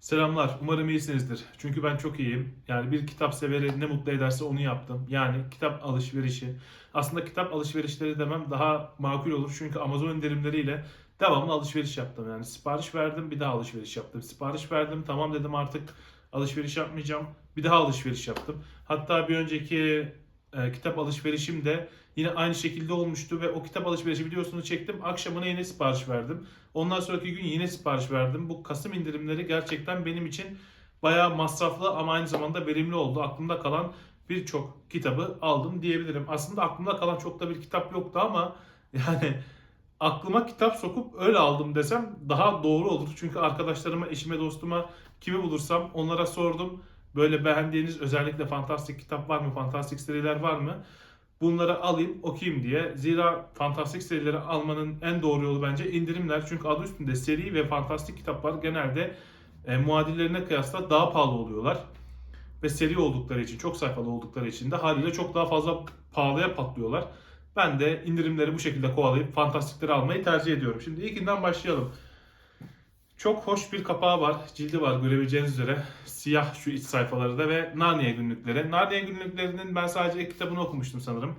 Selamlar. Umarım iyisinizdir. Çünkü ben çok iyiyim. Yani bir kitap severi ne mutlu ederse onu yaptım. Yani kitap alışverişi. Aslında kitap alışverişleri demem daha makul olur. Çünkü Amazon indirimleriyle devamlı alışveriş yaptım. Yani sipariş verdim bir daha alışveriş yaptım. Sipariş verdim tamam dedim artık alışveriş yapmayacağım. Bir daha alışveriş yaptım. Hatta bir önceki e, kitap alışverişim de yine aynı şekilde olmuştu ve o kitap alışverişi videosunu çektim. Akşamına yine sipariş verdim. Ondan sonraki gün yine sipariş verdim. Bu Kasım indirimleri gerçekten benim için bayağı masraflı ama aynı zamanda verimli oldu. Aklımda kalan birçok kitabı aldım diyebilirim. Aslında aklımda kalan çok da bir kitap yoktu ama yani aklıma kitap sokup öyle aldım desem daha doğru olur. Çünkü arkadaşlarıma, eşime, dostuma kimi bulursam onlara sordum. Böyle beğendiğiniz özellikle fantastik kitap var mı? Fantastik seriler var mı? Bunları alayım, okuyayım diye. Zira fantastik serileri almanın en doğru yolu bence indirimler. Çünkü adı üstünde seri ve fantastik kitaplar genelde e, muadillerine kıyasla daha pahalı oluyorlar. Ve seri oldukları için, çok sayfalı oldukları için de haliyle çok daha fazla pahalıya patlıyorlar. Ben de indirimleri bu şekilde kovalayıp fantastikleri almayı tercih ediyorum. Şimdi ilkinden başlayalım. Çok hoş bir kapağı var, cildi var görebileceğiniz üzere. Siyah şu iç sayfaları da ve Narnia günlükleri. Narnia günlüklerinin ben sadece ilk kitabını okumuştum sanırım.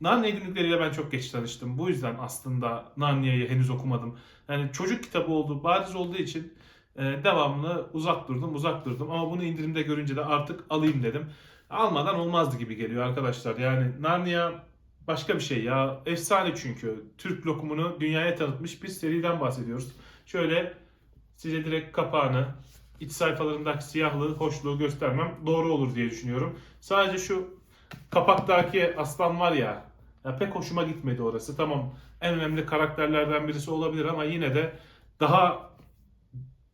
Narnia günlükleriyle ben çok geç tanıştım. Bu yüzden aslında Narnia'yı henüz okumadım. Yani çocuk kitabı olduğu bariz olduğu için e, devamlı uzak durdum, uzak durdum. Ama bunu indirimde görünce de artık alayım dedim. Almadan olmazdı gibi geliyor arkadaşlar. Yani Narnia başka bir şey ya. Efsane çünkü. Türk lokumunu dünyaya tanıtmış bir seriden bahsediyoruz. Şöyle size direkt kapağını, iç sayfalarındaki siyahlığı, hoşluğu göstermem doğru olur diye düşünüyorum. Sadece şu kapaktaki aslan var ya, ya pek hoşuma gitmedi orası. Tamam en önemli karakterlerden birisi olabilir ama yine de daha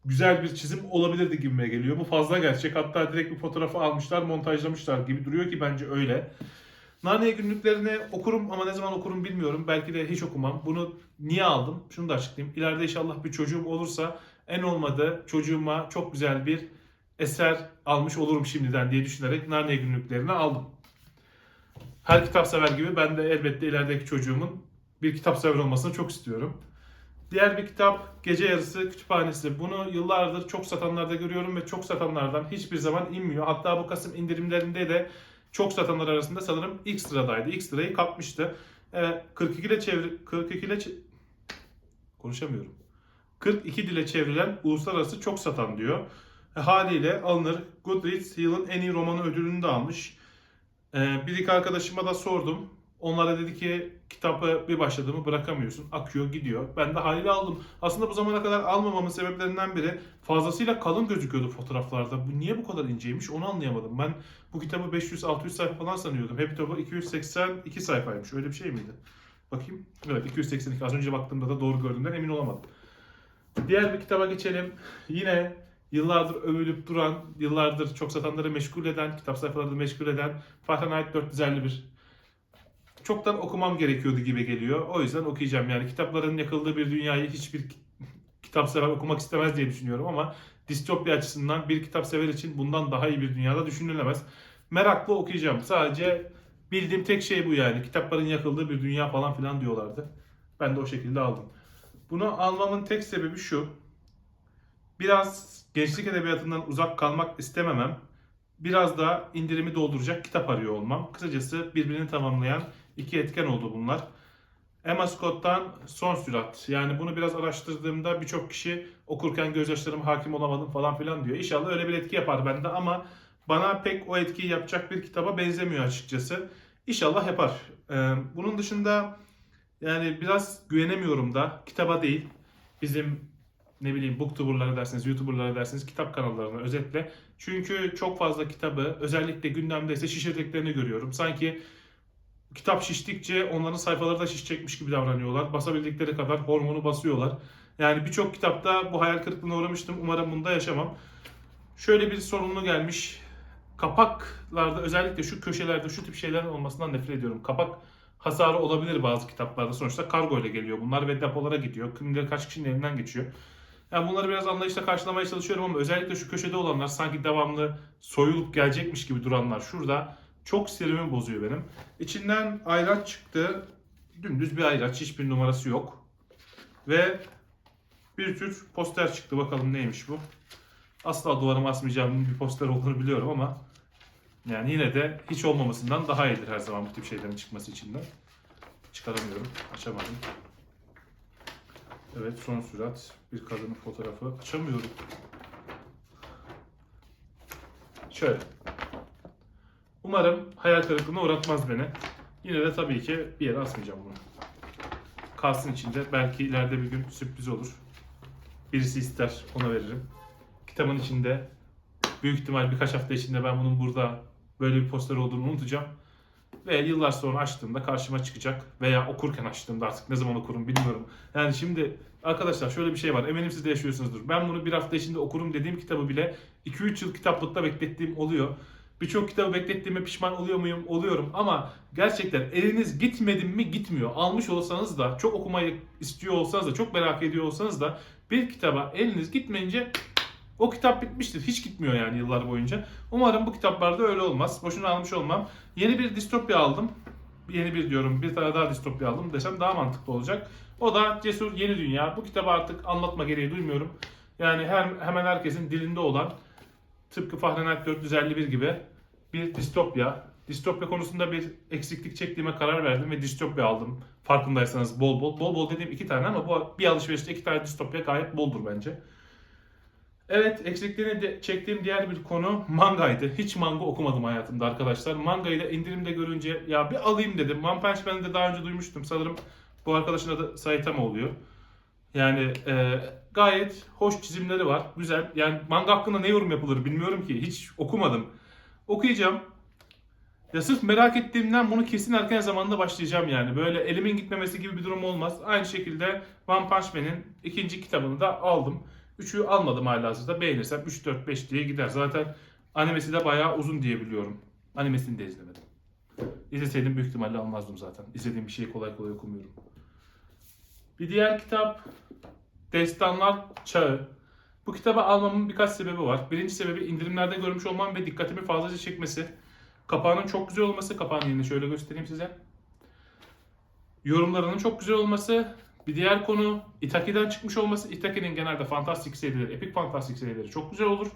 güzel bir çizim olabilirdi gibime geliyor. Bu fazla gerçek. Hatta direkt bir fotoğrafı almışlar, montajlamışlar gibi duruyor ki bence öyle. Narnia günlüklerini okurum ama ne zaman okurum bilmiyorum. Belki de hiç okumam. Bunu niye aldım? Şunu da açıklayayım. İleride inşallah bir çocuğum olursa en olmadı çocuğuma çok güzel bir eser almış olurum şimdiden diye düşünerek Narnia günlüklerini aldım. Her kitap sever gibi ben de elbette ilerideki çocuğumun bir kitap sever olmasını çok istiyorum. Diğer bir kitap Gece Yarısı Kütüphanesi. Bunu yıllardır çok satanlarda görüyorum ve çok satanlardan hiçbir zaman inmiyor. Hatta bu Kasım indirimlerinde de çok satanlar arasında sanırım ilk sıradaydı. İlk sırayı kapmıştı. Ee, 42 ile çevir 42 ile konuşamıyorum. 42 dile çevrilen uluslararası çok satan diyor. E, haliyle alınır. Goodreads yılın en iyi romanı ödülünü de almış. E, bir iki arkadaşıma da sordum. Onlara dedi ki kitabı bir başladı mı bırakamıyorsun. Akıyor gidiyor. Ben de haliyle aldım. Aslında bu zamana kadar almamamın sebeplerinden biri fazlasıyla kalın gözüküyordu fotoğraflarda. Bu niye bu kadar inceymiş onu anlayamadım. Ben bu kitabı 500-600 sayfa falan sanıyordum. Hep kitabı 282 sayfaymış. Öyle bir şey miydi? Bakayım. Evet 282. Az önce baktığımda da doğru gördüğümden emin olamadım. Diğer bir kitaba geçelim. Yine yıllardır övülüp duran, yıllardır çok satanları meşgul eden, kitap sayfalarını meşgul eden Fahrenheit 451. Çoktan okumam gerekiyordu gibi geliyor. O yüzden okuyacağım. Yani kitapların yakıldığı bir dünyayı hiçbir kitap sever okumak istemez diye düşünüyorum ama distopya açısından bir kitap sever için bundan daha iyi bir dünyada düşünülemez. Meraklı okuyacağım. Sadece bildiğim tek şey bu yani. Kitapların yakıldığı bir dünya falan filan diyorlardı. Ben de o şekilde aldım. Bunu almamın tek sebebi şu. Biraz gençlik edebiyatından uzak kalmak istememem. Biraz da indirimi dolduracak kitap arıyor olmam. Kısacası birbirini tamamlayan iki etken oldu bunlar. Emma Scott'tan Son Sürat. Yani bunu biraz araştırdığımda birçok kişi okurken gözyaşlarıma hakim olamadım falan filan diyor. İnşallah öyle bir etki yapar bende ama bana pek o etkiyi yapacak bir kitaba benzemiyor açıkçası. İnşallah yapar. Ee, bunun dışında yani biraz güvenemiyorum da kitaba değil. Bizim ne bileyim booktuberlara dersiniz, youtuberlara dersiniz kitap kanallarına özetle. Çünkü çok fazla kitabı özellikle gündemdeyse şişirdiklerini görüyorum. Sanki kitap şiştikçe onların sayfaları da şişecekmiş gibi davranıyorlar. Basabildikleri kadar hormonu basıyorlar. Yani birçok kitapta bu hayal kırıklığına uğramıştım. Umarım bunda yaşamam. Şöyle bir sorunlu gelmiş. Kapaklarda özellikle şu köşelerde şu tip şeylerin olmasından nefret ediyorum. Kapak hasarı olabilir bazı kitaplarda. Sonuçta kargo ile geliyor bunlar ve depolara gidiyor. Kim bilir kaç kişinin elinden geçiyor. Yani bunları biraz anlayışla karşılamaya çalışıyorum ama özellikle şu köşede olanlar sanki devamlı soyulup gelecekmiş gibi duranlar şurada çok sinirimi bozuyor benim. İçinden ayraç çıktı. Dümdüz bir ayraç. Hiçbir numarası yok. Ve bir tür poster çıktı. Bakalım neymiş bu. Asla duvarıma asmayacağım bir poster olduğunu biliyorum ama yani yine de hiç olmamasından daha iyidir her zaman bu tip şeylerin çıkması içinden. Çıkaramıyorum. Açamadım. Evet son sürat. Bir kadının fotoğrafı. Açamıyorum. Şöyle. Umarım hayal kırıklığına uğratmaz beni. Yine de tabii ki bir yere asmayacağım bunu. Kalsın içinde. Belki ileride bir gün sürpriz olur. Birisi ister ona veririm. Kitabın içinde büyük ihtimal birkaç hafta içinde ben bunun burada böyle bir poster olduğunu unutacağım. Ve yıllar sonra açtığımda karşıma çıkacak. Veya okurken açtığımda artık ne zaman okurum bilmiyorum. Yani şimdi arkadaşlar şöyle bir şey var. Eminim siz de yaşıyorsunuzdur. Ben bunu bir hafta içinde okurum dediğim kitabı bile 2-3 yıl kitaplıkta beklettiğim oluyor. Birçok kitabı beklettiğime pişman oluyor muyum? Oluyorum. Ama gerçekten eliniz gitmedi mi gitmiyor. Almış olsanız da, çok okumayı istiyor olsanız da, çok merak ediyor olsanız da bir kitaba eliniz gitmeyince o kitap bitmiştir. Hiç gitmiyor yani yıllar boyunca. Umarım bu kitaplarda öyle olmaz. Boşuna almış olmam. Yeni bir distopya aldım. Yeni bir diyorum. Bir tane daha distopya aldım desem daha mantıklı olacak. O da Cesur Yeni Dünya. Bu kitabı artık anlatma gereği duymuyorum. Yani her, hemen herkesin dilinde olan tıpkı Fahrenheit 451 gibi bir distopya. Distopya konusunda bir eksiklik çektiğime karar verdim ve distopya aldım. Farkındaysanız bol bol. Bol bol dediğim iki tane ama bu bir alışverişte iki tane distopya gayet boldur bence. Evet, eksikliğini de çektiğim diğer bir konu mangaydı. Hiç manga okumadım hayatımda arkadaşlar. Mangayı da indirimde görünce ya bir alayım dedim. One Punch Man'ı da daha önce duymuştum. Sanırım bu arkadaşın adı Saitama oluyor. Yani e, gayet hoş çizimleri var. Güzel. Yani manga hakkında ne yorum yapılır bilmiyorum ki. Hiç okumadım. Okuyacağım. Ya sırf merak ettiğimden bunu kesin erken zamanda başlayacağım yani. Böyle elimin gitmemesi gibi bir durum olmaz. Aynı şekilde One Punch Man'in ikinci kitabını da aldım. Üçü almadım halihazırda. Beğenirsem 3, 4, 5 diye gider. Zaten animesi de bayağı uzun diye biliyorum. Animesini de izlemedim. İzleseydim büyük ihtimalle almazdım zaten. İzlediğim bir şeyi kolay kolay okumuyorum. Bir diğer kitap Destanlar Çağı. Bu kitabı almamın birkaç sebebi var. Birinci sebebi indirimlerde görmüş olmam ve dikkatimi fazlaca çekmesi. Kapağının çok güzel olması. Kapağını yine şöyle göstereyim size. Yorumlarının çok güzel olması. Bir diğer konu Itaki'den çıkmış olması. Itaki'nin genelde fantastik serileri, epik fantastik serileri çok güzel olur.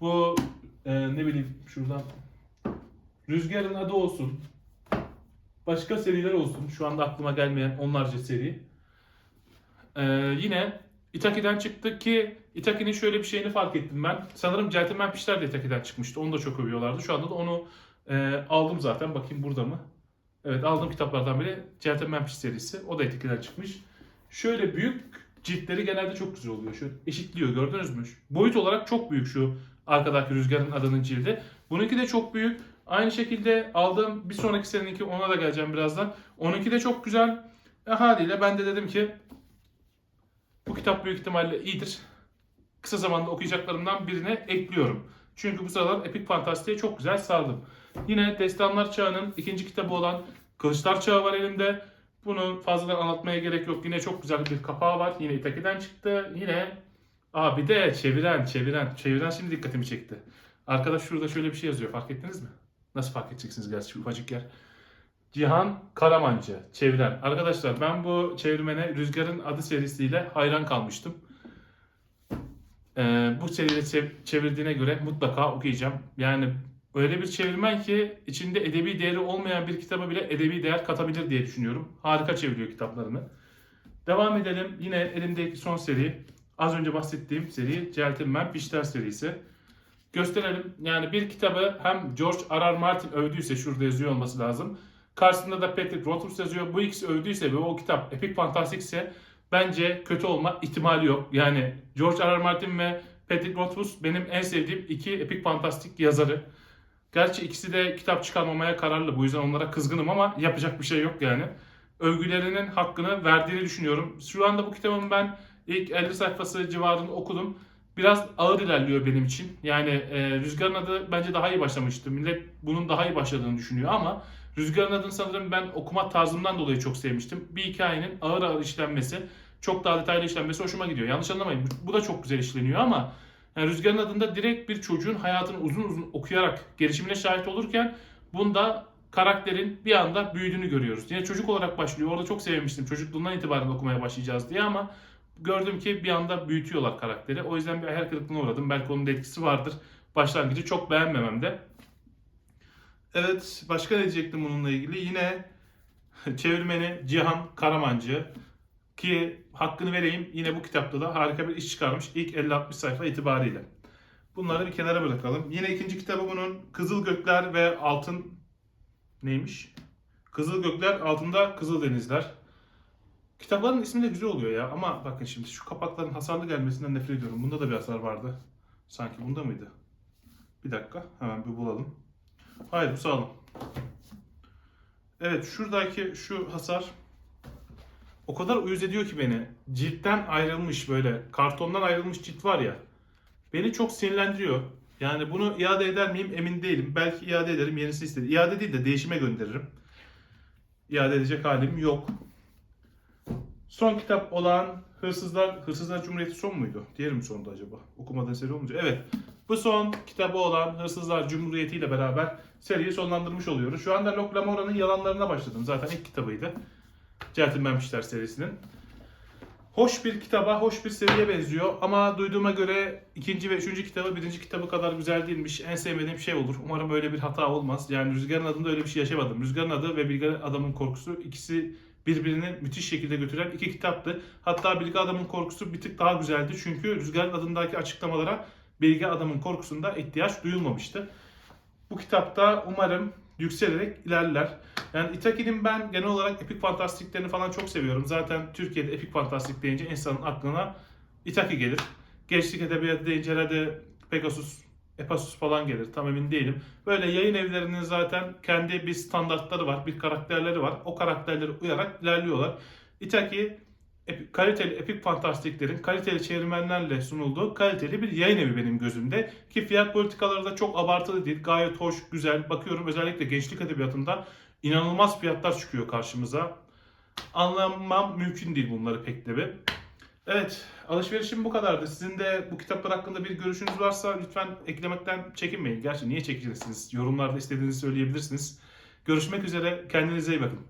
Bu e, ne bileyim şuradan Rüzgar'ın adı olsun. Başka seriler olsun. Şu anda aklıma gelmeyen onlarca seri. E, yine Itaki'den çıktı ki Itaki'nin şöyle bir şeyini fark ettim ben. Sanırım Gentleman Pişler de Itaki'den çıkmıştı. Onu da çok övüyorlardı. Şu anda da onu e, aldım zaten. Bakayım burada mı? Evet aldığım kitaplardan biri Gentleman Piş serisi. O da Itaki'den çıkmış. Şöyle büyük ciltleri genelde çok güzel oluyor. Şöyle eşitliyor gördünüz mü? Boyut olarak çok büyük şu arkadaki Rüzgar'ın adının cildi. Bununki de çok büyük. Aynı şekilde aldığım bir sonraki seninki ona da geleceğim birazdan. Onunki de çok güzel. E, haliyle ben de dedim ki bu kitap büyük ihtimalle iyidir. Kısa zamanda okuyacaklarımdan birine ekliyorum. Çünkü bu sıralar epik fantastiğe çok güzel sardım. Yine Destanlar Çağı'nın ikinci kitabı olan Kılıçlar Çağı var elimde. Bunu fazladan anlatmaya gerek yok. Yine çok güzel bir kapağı var. Yine Itaki'den çıktı. Yine Aa bir de çeviren, çeviren. Çeviren şimdi dikkatimi çekti. Arkadaş şurada şöyle bir şey yazıyor. Fark ettiniz mi? Nasıl fark edeceksiniz gerçi ufacık yer. Cihan Karamancı çeviren. Arkadaşlar ben bu çevirmene Rüzgar'ın adı serisiyle hayran kalmıştım. Ee, bu seriyle çev- çevirdiğine göre mutlaka okuyacağım. Yani öyle bir çevirmen ki içinde edebi değeri olmayan bir kitaba bile edebi değer katabilir diye düşünüyorum. Harika çeviriyor kitaplarını. Devam edelim. Yine elimdeki son seri. Az önce bahsettiğim seri Gentleman Pişler serisi. Gösterelim. Yani bir kitabı hem George R. R. Martin övdüyse şurada yazıyor olması lazım. Karşısında da Patrick Rothfuss yazıyor. Bu ikisi övdüyse ve o kitap epik fantastikse bence kötü olma ihtimali yok. Yani George R. R. Martin ve Patrick Rothfuss benim en sevdiğim iki epik fantastik yazarı. Gerçi ikisi de kitap çıkarmamaya kararlı. Bu yüzden onlara kızgınım ama yapacak bir şey yok yani. Övgülerinin hakkını verdiğini düşünüyorum. Şu anda bu kitabın ben ilk 50 sayfası civarında okudum. Biraz ağır ilerliyor benim için. Yani e, Rüzgar'ın adı bence daha iyi başlamıştı. Millet bunun daha iyi başladığını düşünüyor ama Rüzgar'ın adını sanırım ben okuma tarzımdan dolayı çok sevmiştim. Bir hikayenin ağır ağır işlenmesi, çok daha detaylı işlenmesi hoşuma gidiyor. Yanlış anlamayın. Bu, da çok güzel işleniyor ama yani Rüzgar'ın adında direkt bir çocuğun hayatını uzun uzun okuyarak gelişimine şahit olurken bunda karakterin bir anda büyüdüğünü görüyoruz. Yine çocuk olarak başlıyor. Orada çok sevmiştim. Çocukluğundan itibaren okumaya başlayacağız diye ama gördüm ki bir anda büyütüyorlar karakteri. O yüzden bir hayal kırıklığına uğradım. Belki onun da etkisi vardır. Başlangıcı çok beğenmememde. Evet, başka ne diyecektim bununla ilgili? Yine çevirmeni Cihan Karamancı ki hakkını vereyim yine bu kitapta da harika bir iş çıkarmış ilk 50-60 sayfa itibariyle. Bunları bir kenara bırakalım. Yine ikinci kitabı bunun Kızıl Gökler ve Altın neymiş? Kızıl Gökler altında Kızıl Denizler. Kitapların ismi de güzel oluyor ya ama bakın şimdi şu kapakların hasarlı gelmesinden nefret ediyorum. Bunda da bir hasar vardı. Sanki bunda mıydı? Bir dakika hemen bir bulalım. Hayır bu sağlam. Evet şuradaki şu hasar o kadar uyuz ediyor ki beni. Ciltten ayrılmış böyle kartondan ayrılmış cilt var ya. Beni çok sinirlendiriyor. Yani bunu iade eder miyim emin değilim. Belki iade ederim yenisi istedi. İade değil de değişime gönderirim. İade edecek halim yok. Son kitap olan Hırsızlar, Hırsızlar Cumhuriyeti son muydu? Diğeri mi sondu acaba? Okumadığın seri olunca. Evet. Bu son kitabı olan Hırsızlar Cumhuriyeti ile beraber seriyi sonlandırmış oluyoruz. Şu anda Locke Lamora'nın yalanlarına başladım. Zaten ilk kitabıydı. Centilmenmişler serisinin. Hoş bir kitaba, hoş bir seriye benziyor ama duyduğuma göre ikinci ve üçüncü kitabı birinci kitabı kadar güzel değilmiş. En sevmediğim şey olur. Umarım böyle bir hata olmaz. Yani Rüzgar'ın adında öyle bir şey yaşamadım. Rüzgar'ın adı ve Bilge Adamın Korkusu ikisi birbirini müthiş şekilde götüren iki kitaptı. Hatta Bilge Adamın Korkusu bir tık daha güzeldi. Çünkü Rüzgar'ın adındaki açıklamalara Bilge Adamın Korkusu'nda ihtiyaç duyulmamıştı. Bu kitapta umarım yükselerek ilerler. Yani Itaki'nin ben genel olarak epik fantastiklerini falan çok seviyorum. Zaten Türkiye'de epik fantastik deyince insanın aklına Itaki gelir. Gençlik edebiyatı deyince herhalde Pegasus, Epasus falan gelir. Tam emin değilim. Böyle yayın evlerinin zaten kendi bir standartları var, bir karakterleri var. O karakterlere uyarak ilerliyorlar. Itaki epik, kaliteli epik fantastiklerin kaliteli çevirmenlerle sunulduğu kaliteli bir yayın evi benim gözümde. Ki fiyat politikaları da çok abartılı değil. Gayet hoş, güzel. Bakıyorum özellikle gençlik edebiyatında inanılmaz fiyatlar çıkıyor karşımıza. Anlamam mümkün değil bunları pek de bir. Evet, alışverişim bu kadardı. Sizin de bu kitaplar hakkında bir görüşünüz varsa lütfen eklemekten çekinmeyin. Gerçi niye çekeceksiniz? Yorumlarda istediğinizi söyleyebilirsiniz. Görüşmek üzere, kendinize iyi bakın.